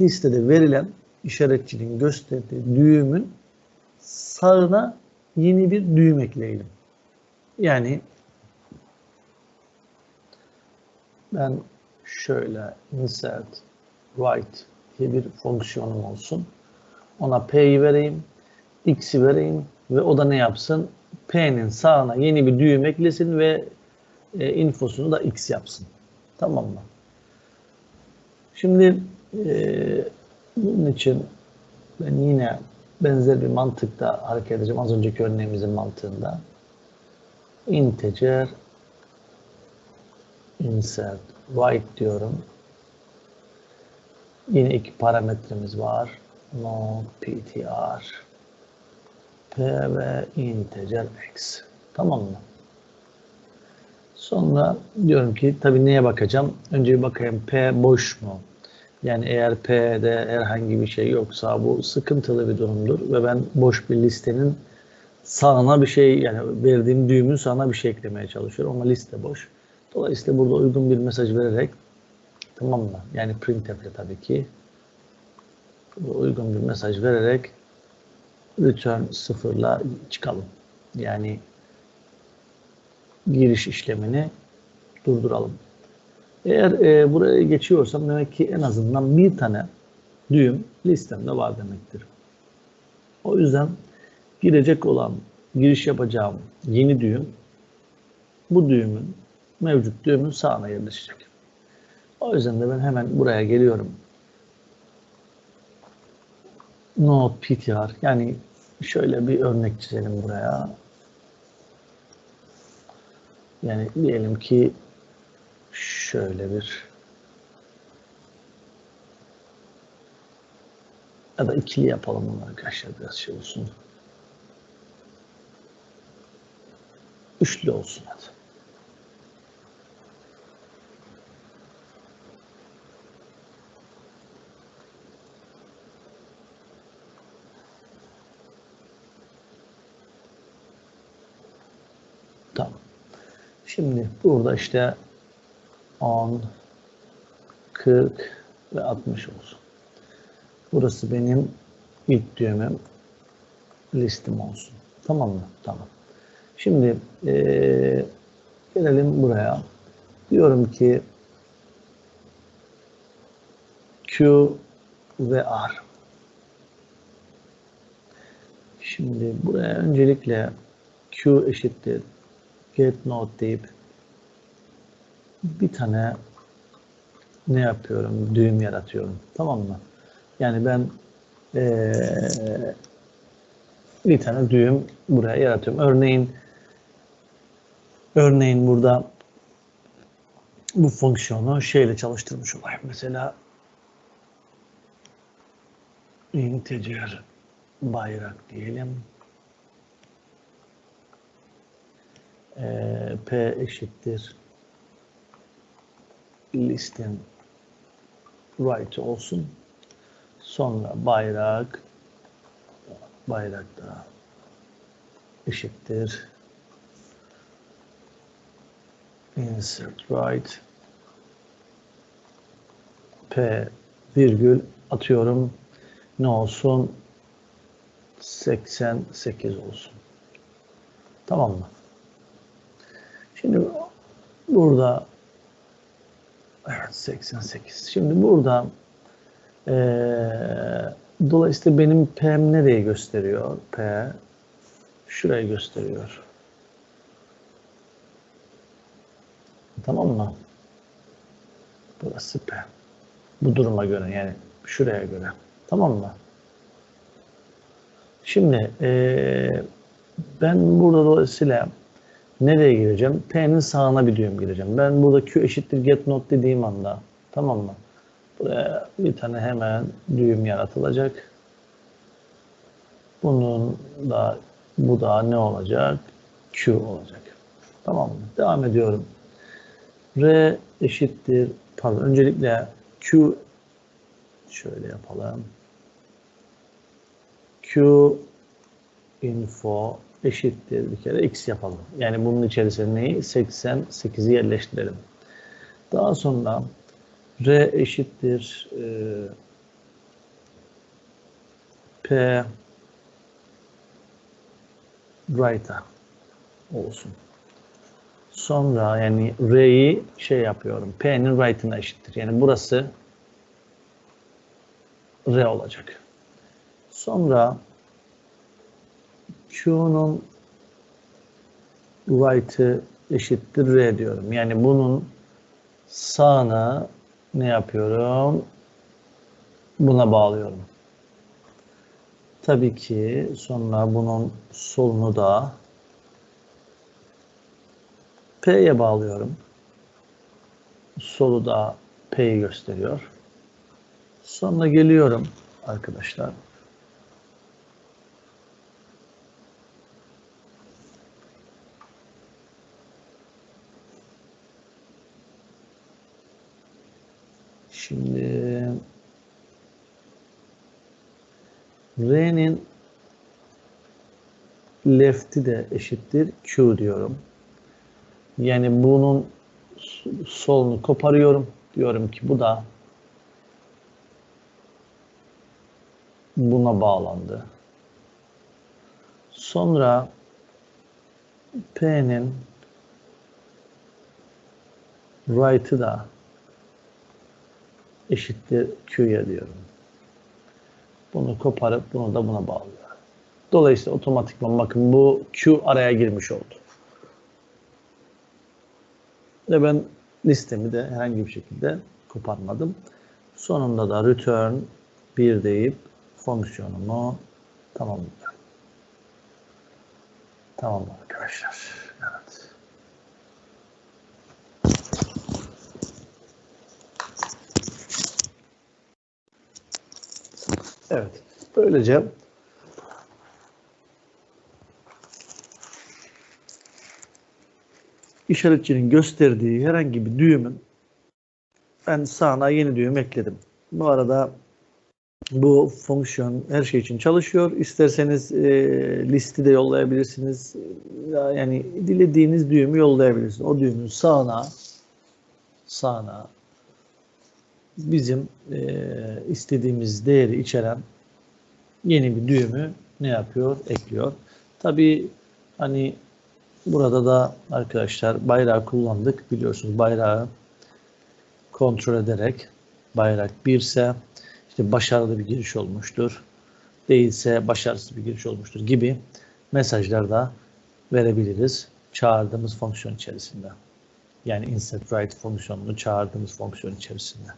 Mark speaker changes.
Speaker 1: listede verilen işaretçinin gösterdiği düğümün sağına yeni bir düğüm ekleyelim. Yani ben şöyle insert right diye bir fonksiyonum olsun. Ona p'yi vereyim, x'i vereyim ve o da ne yapsın? P'nin sağına yeni bir düğüm eklesin ve e, infosunu da x yapsın. Tamam mı? Şimdi e, bunun için ben yine benzer bir mantıkta hareket edeceğim. Az önceki örneğimizin mantığında. Integer insert right diyorum. Yine iki parametremiz var. No ptr p ve integer x. Tamam mı? Sonra diyorum ki tabii neye bakacağım? Önce bir bakayım p boş mu? Yani eğer P'de herhangi bir şey yoksa bu sıkıntılı bir durumdur ve ben boş bir listenin sağına bir şey yani verdiğim düğümün sağına bir şey eklemeye çalışıyorum ama liste boş. Dolayısıyla burada uygun bir mesaj vererek tamam mı? Yani printf ile tabii ki uygun bir mesaj vererek return sıfırla çıkalım. Yani giriş işlemini durduralım. Eğer e, buraya geçiyorsam demek ki en azından bir tane düğüm listemde var demektir. O yüzden girecek olan, giriş yapacağım yeni düğüm bu düğümün, mevcut düğümün sağına yerleşecek. O yüzden de ben hemen buraya geliyorum. Node PTR yani şöyle bir örnek çizelim buraya. Yani diyelim ki şöyle bir ya da ikili yapalım bunu arkadaşlar biraz şey olsun. Üçlü olsun hadi. Şimdi burada işte 10, 40 ve 60 olsun. Burası benim ilk düğümüm listim olsun. Tamam mı? Tamam. Şimdi ee, gelelim buraya. Diyorum ki Q ve R. Şimdi buraya öncelikle Q eşittir get node deyip bir tane ne yapıyorum? Düğüm yaratıyorum. Tamam mı? Yani ben ee, bir tane düğüm buraya yaratıyorum. Örneğin örneğin burada bu fonksiyonu şeyle çalıştırmış olayım. Mesela integer bayrak diyelim. Ee, p eşittir listin right olsun. Sonra bayrak bayrak da eşittir insert right p virgül atıyorum ne olsun 88 olsun. Tamam mı? Şimdi burada Evet 88. Şimdi burada ee, dolayısıyla benim P'm nereye gösteriyor? P şurayı gösteriyor. Tamam mı? Burası P. Bu duruma göre yani şuraya göre. Tamam mı? Şimdi ee, ben burada dolayısıyla Nereye gireceğim? P'nin sağına bir düğüm gireceğim. Ben burada Q eşittir get node dediğim anda tamam mı? Buraya bir tane hemen düğüm yaratılacak. Bunun da bu da ne olacak? Q olacak. Tamam mı? Devam ediyorum. R eşittir pardon öncelikle Q şöyle yapalım. Q info eşittir bir kere x yapalım. Yani bunun içerisine neyi? 88'i yerleştirelim. Daha sonra r eşittir e, P right'a olsun. Sonra yani R'yi şey yapıyorum. P'nin right'ına eşittir. Yani burası R olacak. Sonra Q'nun right'ı eşittir R diyorum. Yani bunun sağına ne yapıyorum? Buna bağlıyorum. Tabii ki sonra bunun solunu da P'ye bağlıyorum. Solu da P'yi gösteriyor. Sonra geliyorum arkadaşlar. Şimdi R'nin left'i de eşittir Q diyorum. Yani bunun solunu koparıyorum. Diyorum ki bu da buna bağlandı. Sonra P'nin right'ı da eşittir Q'ya diyorum. Bunu koparıp bunu da buna bağlıyor. Dolayısıyla otomatikman bakın bu Q araya girmiş oldu. Ve ben listemi de herhangi bir şekilde koparmadım. Sonunda da return 1 deyip fonksiyonumu tamamlıyorum. Tamam arkadaşlar. Evet. Evet. Böylece işaretçinin gösterdiği herhangi bir düğümün ben sağına yeni düğüm ekledim. Bu arada bu fonksiyon her şey için çalışıyor. İsterseniz e, listi de yollayabilirsiniz. Yani dilediğiniz düğümü yollayabilirsiniz. O düğümün sağına sağına bizim e, istediğimiz değeri içeren yeni bir düğümü ne yapıyor? Ekliyor. Tabii hani burada da arkadaşlar bayrağı kullandık. Biliyorsunuz bayrağı kontrol ederek bayrak 1 ise işte başarılı bir giriş olmuştur. Değilse başarısız bir giriş olmuştur gibi mesajlar da verebiliriz çağırdığımız fonksiyon içerisinde. Yani insert write fonksiyonunu çağırdığımız fonksiyon içerisinde.